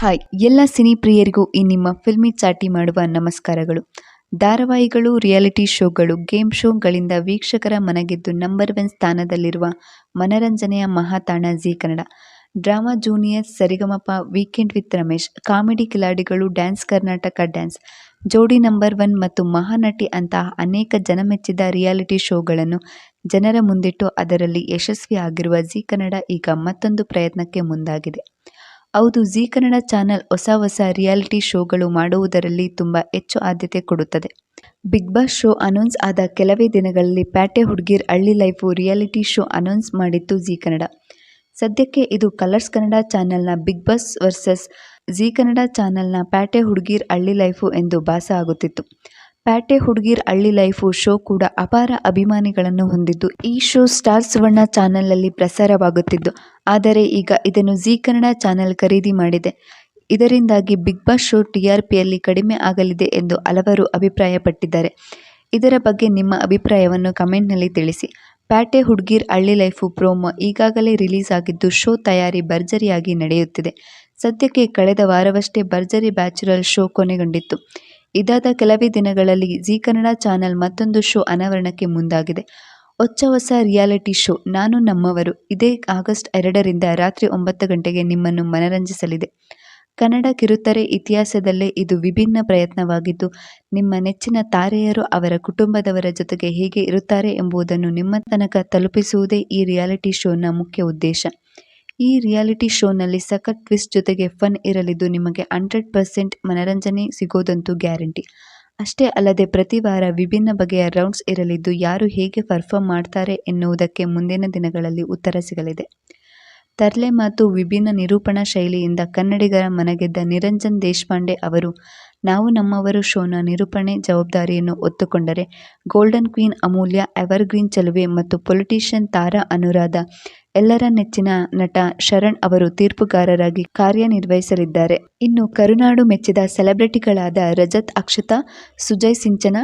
Hi, ಎಲ್ಲ cine ಪ್ರಿಯರಿಗೂ ಈ ನಿಮ್ಮ ಫಿಲ್ಮಿ ಚಾಟಿ ಮಾಡುವ ನಮಸ್ಕಾರಗಳು. ಧಾರಾವಾಹಿಗಳು, ರಿಯಾಲಿಟಿ ಶೋಗಳು, ಗೇಮ್ ಶೋಗಳಿಂದ ವೀಕ್ಷಕರ ಮನಗೆದ್ದು ನಂಬರ್ ಒನ್ ಸ್ಥಾನದಲ್ಲಿರುವ ಮನರಂಜನೆಯ ಮಹಾತಾಣ Zee Kannada. Drama junior Sarigamapa, weekend with Ramesh, comedy Khiladigalu, dance Karnataka dance. ಜೋಡಿ ನಂಬರ್ ಒನ್ ಮತ್ತು ಮಹಾನಟಿ ಅಂತಹ ಅನೇಕ ಜನಮೆಚ್ಚಿದ ರಿಯಾಲಿಟಿ ಶೋಗಳನ್ನು ಜನರ ಮುಂದಿಟ್ಟು ಅದರಲ್ಲಿ ಯಶಸ್ವಿಯಾಗಿರುವ ಜಿ ಕನ್ನಡ ಈಗ ಮತ್ತೊಂದು ಪ್ರಯತ್ನಕ್ಕೆ ಮುಂದಾಗಿದೆ. ಹೌದು, ಜಿ ಕನ್ನಡ ಚಾನೆಲ್ ಹೊಸ ಹೊಸ ರಿಯಾಲಿಟಿ ಶೋಗಳು ಮಾಡುವುದರಲ್ಲಿ ತುಂಬ ಹೆಚ್ಚು ಆದ್ಯತೆ ಕೊಡುತ್ತದೆ. ಬಿಗ್ ಬಾಸ್ ಶೋ ಅನೌನ್ಸ್ ಆದ ಕೆಲವೇ ದಿನಗಳಲ್ಲಿ ಪ್ಯಾಟೆ ಹುಡ್ಗಿರ್ ಹಳ್ಳಿ ಲೈಫು ರಿಯಾಲಿಟಿ ಶೋ ಅನೌನ್ಸ್ ಮಾಡಿತ್ತು ಜಿ ಕನ್ನಡ. ಸದ್ಯಕ್ಕೆ ಇದು ಕಲರ್ಸ್ ಕನ್ನಡ ಚಾನೆಲ್ನ Big Boss versus Zee Kannada ಚಾನೆಲ್ನ ಪ್ಯಾಟೆ ಹುಡ್ಗಿರ್ ಹಳ್ಳಿ ಲೈಫು ಎಂದು ಭಾಸ ಆಗುತ್ತಿತ್ತು. ಪ್ಯಾಟೆ ಹುಡುಗಿರ್ ಹಳ್ಳಿ ಲೈಫು ಶೋ ಕೂಡ ಅಪಾರ ಅಭಿಮಾನಿಗಳನ್ನು ಹೊಂದಿದ್ದು. ಈ ಶೋ ಸ್ಟಾರ್ ಸುವರ್ಣ ಚಾನೆಲ್ನಲ್ಲಿ ಪ್ರಸಾರವಾಗುತ್ತಿದ್ದು, ಆದರೆ ಈಗ ಇದನ್ನು ಜೀ ಕನ್ನಡ ಚಾನೆಲ್ ಖರೀದಿ ಮಾಡಿದೆ. ಇದರಿಂದಾಗಿ ಬಿಗ್ ಬಾಸ್ ಶೋ ಟಿಆರ್ಪಿಯಲ್ಲಿ ಕಡಿಮೆ ಆಗಲಿದೆ ಎಂದು ಹಲವರು ಅಭಿಪ್ರಾಯಪಟ್ಟಿದ್ದಾರೆ. ಇದರ ಬಗ್ಗೆ ನಿಮ್ಮ ಅಭಿಪ್ರಾಯವನ್ನು ಕಮೆಂಟ್ನಲ್ಲಿ ತಿಳಿಸಿ. ಪ್ಯಾಟೆ ಹುಡುಗಿರ್ ಹಳ್ಳಿ ಲೈಫು ಪ್ರೋಮೋ ಈಗಾಗಲೇ ರಿಲೀಸ್ ಆಗಿದ್ದು, ಶೋ ತಯಾರಿ ಭರ್ಜರಿಯಾಗಿ ನಡೆಯುತ್ತಿದೆ. ಸದ್ಯಕ್ಕೆ ಕಳೆದ ವಾರವಷ್ಟೇ ಭರ್ಜರಿ ಬ್ಯಾಚುರಲ್ ಶೋ ಕೊನೆಗೊಂಡಿತ್ತು. ಇದಾದ ಕೆಲವೇ ದಿನಗಳಲ್ಲಿ ಜೀ ಕನ್ನಡ ಚಾನೆಲ್ ಮತ್ತೊಂದು ಶೋ ಅನಾವರಣಕ್ಕೆ ಮುಂದಾಗಿದೆ. ಹೊಚ್ಚ ಹೊಸ ರಿಯಾಲಿಟಿ ಶೋ, ನಾನು ನಮ್ಮವರು. ಇದೇ ಆಗಸ್ಟ್ ಎರಡರಿಂದ ರಾತ್ರಿ ಒಂಬತ್ತು ಗಂಟೆಗೆ ನಿಮ್ಮನ್ನು ಮನರಂಜಿಸಲಿದೆ. ಕನ್ನಡ ಕಿರುತೆರೆ ಇತಿಹಾಸದಲ್ಲೇ ಇದು ವಿಭಿನ್ನ ಪ್ರಯತ್ನವಾಗಿದ್ದು, ನಿಮ್ಮ ನೆಚ್ಚಿನ ತಾರೆಯರು ಅವರ ಕುಟುಂಬದವರ ಜೊತೆಗೆ ಹೇಗೆ ಇರುತ್ತಾರೆ ಎಂಬುದನ್ನು ನಿಮ್ಮ ತನಕ ತಲುಪಿಸುವುದೇ ಈ ರಿಯಾಲಿಟಿ ಶೋನ ಮುಖ್ಯ ಉದ್ದೇಶ. ಈ ರಿಯಾಲಿಟಿ ಶೋನಲ್ಲಿ ಸಖತ್ ಟ್ವಿಸ್ಟ್ ಜೊತೆಗೆ ಫನ್ ಇರಲಿದ್ದು ನಿಮಗೆ ಹಂಡ್ರೆಡ್ ಪರ್ಸೆಂಟ್ ಮನರಂಜನೆ ಸಿಗೋದಂತೂ ಗ್ಯಾರಂಟಿ. ಅಷ್ಟೇ ಅಲ್ಲದೆ ಪ್ರತಿ ವಾರ ವಿಭಿನ್ನ ಬಗೆಯ ರೌಂಡ್ಸ್ ಇರಲಿದ್ದು ಯಾರು ಹೇಗೆ ಪರ್ಫಾರ್ಮ್ ಮಾಡ್ತಾರೆ ಎನ್ನುವುದಕ್ಕೆ ಮುಂದಿನ ದಿನಗಳಲ್ಲಿ ಉತ್ತರ ಸಿಗಲಿದೆ. ತರ್ಲೆ ಮಾತು ವಿಭಿನ್ನ ನಿರೂಪಣಾ ಶೈಲಿಯಿಂದ ಕನ್ನಡಿಗರ ಮನಗೆದ್ದ ನಿರಂಜನ್ ದೇಶಪಾಂಡೆ ಅವರು, ನಾವು ನಮ್ಮವರು ಶೋನ ನಿರೂಪಣೆ ಜವಾಬ್ದಾರಿಯನ್ನು ಒತ್ತುಕೊಂಡರೆ ಗೋಲ್ಡನ್ ಕ್ವೀನ್ ಅಮೂಲ್ಯ ಎವರ್ಗ್ರೀನ್ ಚೆಲುವೆ ಮತ್ತು ಪೊಲಿಟಿಷಿಯನ್ ತಾರಾ ಅನುರಾಧ ಎಲ್ಲರ ನೆಚ್ಚಿನ ನಟ ಶರಣ್ ಅವರು ತೀರ್ಪುಗಾರರಾಗಿ ಕಾರ್ಯನಿರ್ವಹಿಸಲಿದ್ದಾರೆ. ಇನ್ನು ಕರುನಾಡು ಮೆಚ್ಚಿದ ಸೆಲೆಬ್ರಿಟಿಗಳಾದ ರಜತ್, ಅಕ್ಷತಾ, ಸುಜಯ್ ಸಿಂಚನ,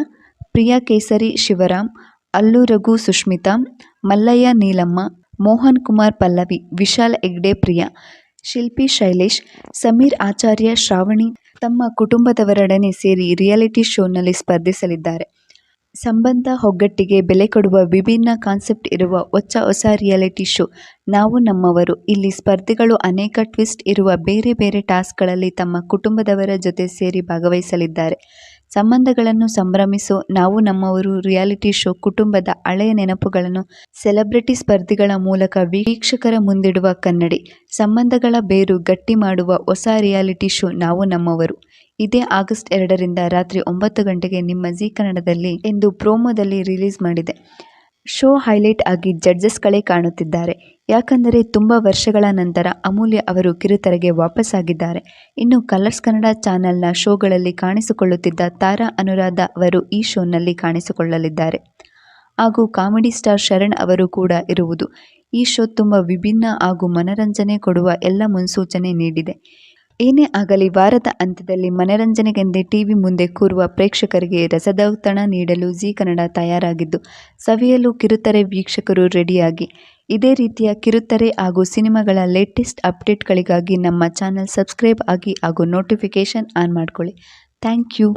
ಪ್ರಿಯಾ ಕೇಸರಿ, ಶಿವರಾಮ್, ಅಲ್ಲು ರಘು ಸುಷ್ಮಿತಾ ಮಲ್ಲಯ್ಯ ನೀಲಮ್ಮ ಮೋಹನ್ ಕುಮಾರ್ ಪಲ್ಲವಿ, ವಿಶಾಲ್ ಹೆಗ್ಡೆ, ಪ್ರಿಯಾ, ಶಿಲ್ಪಿ ಶೈಲೇಶ್, ಸಮೀರ್ ಆಚಾರ್ಯ ಶ್ರಾವಣಿ ತಮ್ಮ ಕುಟುಂಬದವರೊಡನೆ ಸೇರಿ ರಿಯಾಲಿಟಿ ಶೋನಲ್ಲಿ ಸ್ಪರ್ಧಿಸಲಿದ್ದಾರೆ. ಸಂಬಂಧ ಒಗ್ಗಟ್ಟಿಗೆ ಬೆಲೆ ಕೊಡುವ ವಿಭಿನ್ನ ಕಾನ್ಸೆಪ್ಟ್ ಇರುವ ಹೊಚ್ಚ ಹೊಸ ರಿಯಾಲಿಟಿ ಶೋ, ನಾವು ನಮ್ಮವರು. ಇಲ್ಲಿ ಸ್ಪರ್ಧಿಗಳು ಅನೇಕ ಟ್ವಿಸ್ಟ್ ಇರುವ ಬೇರೆ ಬೇರೆ ಟಾಸ್ಕ್ಗಳಲ್ಲಿ ತಮ್ಮ ಕುಟುಂಬದವರ ಜೊತೆ ಸೇರಿ ಭಾಗವಹಿಸಲಿದ್ದಾರೆ. ಸಂಬಂಧಗಳನ್ನು ಸಂಭ್ರಮಿಸೋ. ನಾವು ನಮ್ಮವರು ರಿಯಾಲಿಟಿ ಶೋ ಕುಟುಂಬದ ಹಳೆಯ ನೆನಪುಗಳನ್ನು, ಸೆಲೆಬ್ರಿಟಿ ಸ್ಪರ್ಧಿಗಳ ಮೂಲಕ ವೀಕ್ಷಕರ ಮುಂದಿಡುವ ಕನ್ನಡಿ. ಸಂಬಂಧಗಳ ಬೇರು ಗಟ್ಟಿ ಮಾಡುವ ಹೊಸ ರಿಯಾಲಿಟಿ ಶೋ ನಾವು ನಮ್ಮವರು. ಇದೇ ಆಗಸ್ಟ್ ಎರಡರಿಂದ ರಾತ್ರಿ ಒಂಬತ್ತು ಗಂಟೆಗೆ ನಿಮ್ಮ ಜಿ ಕನ್ನಡದಲ್ಲಿ ಎಂದು ಪ್ರೋಮೋದಲ್ಲಿ ರಿಲೀಸ್ ಮಾಡಿದೆ. ಶೋ ಹೈಲೈಟ್ ಆಗಿ ಜಡ್ಜಸ್ಗಳೇ ಕಾಣುತ್ತಿದ್ದಾರೆ. ಯಾಕಂದರೆ ತುಂಬ ವರ್ಷಗಳ ನಂತರ ಅಮೂಲ್ಯ ಅವರು ಕಿರುತೆರೆಗೆ ವಾಪಸ್ಸಾಗಿದ್ದಾರೆ. ಇನ್ನು ಕಲರ್ಸ್ ಕನ್ನಡ ಚಾನೆಲ್ನ ಶೋಗಳಲ್ಲಿ ಕಾಣಿಸಿಕೊಳ್ಳುತ್ತಿದ್ದ ತಾರಾ ಅನುರಾಧ ಅವರು ಈ ಶೋನಲ್ಲಿ ಕಾಣಿಸಿಕೊಳ್ಳಲಿದ್ದಾರೆ. ಹಾಗೂ ಕಾಮಿಡಿ ಸ್ಟಾರ್ ಶರಣ್ ಅವರು ಕೂಡ ಇರುವುದು. ಈ ಶೋ ತುಂಬ ವಿಭಿನ್ನ ಹಾಗೂ ಮನರಂಜನೆ ಕೊಡುವ ಎಲ್ಲ ಮುನ್ಸೂಚನೆ ನೀಡಿದೆ. ಏನೇ ಆಗಲಿ ವಾರದ ಅಂತ್ಯದಲ್ಲಿ ಮನರಂಜನೆಗೆಂದೇ ಟಿವಿ ಮುಂದೆ ಕೂರುವ ಪ್ರೇಕ್ಷಕರಿಗೆ ರಸದೌತಣ ನೀಡಲು ಜಿ ಕನ್ನಡ ತಯಾರಾಗಿದ್ದು, ಸವಿಯಲು ಕಿರುತೆರೆ ವೀಕ್ಷಕರು ರೆಡಿಯಾಗಿ. ಇದೇ ರೀತಿಯ ಕಿರುತೆರೆ ಹಾಗೂ ಸಿನಿಮಾಗಳ ಲೇಟೆಸ್ಟ್ ಅಪ್ಡೇಟ್ಗಳಿಗಾಗಿ ನಮ್ಮ ಚಾನಲ್ ಸಬ್ಸ್ಕ್ರೈಬ್ ಆಗಿ ಹಾಗೂ ನೋಟಿಫಿಕೇಷನ್ ಆನ್ ಮಾಡಿಕೊಳ್ಳಿ. Thank you.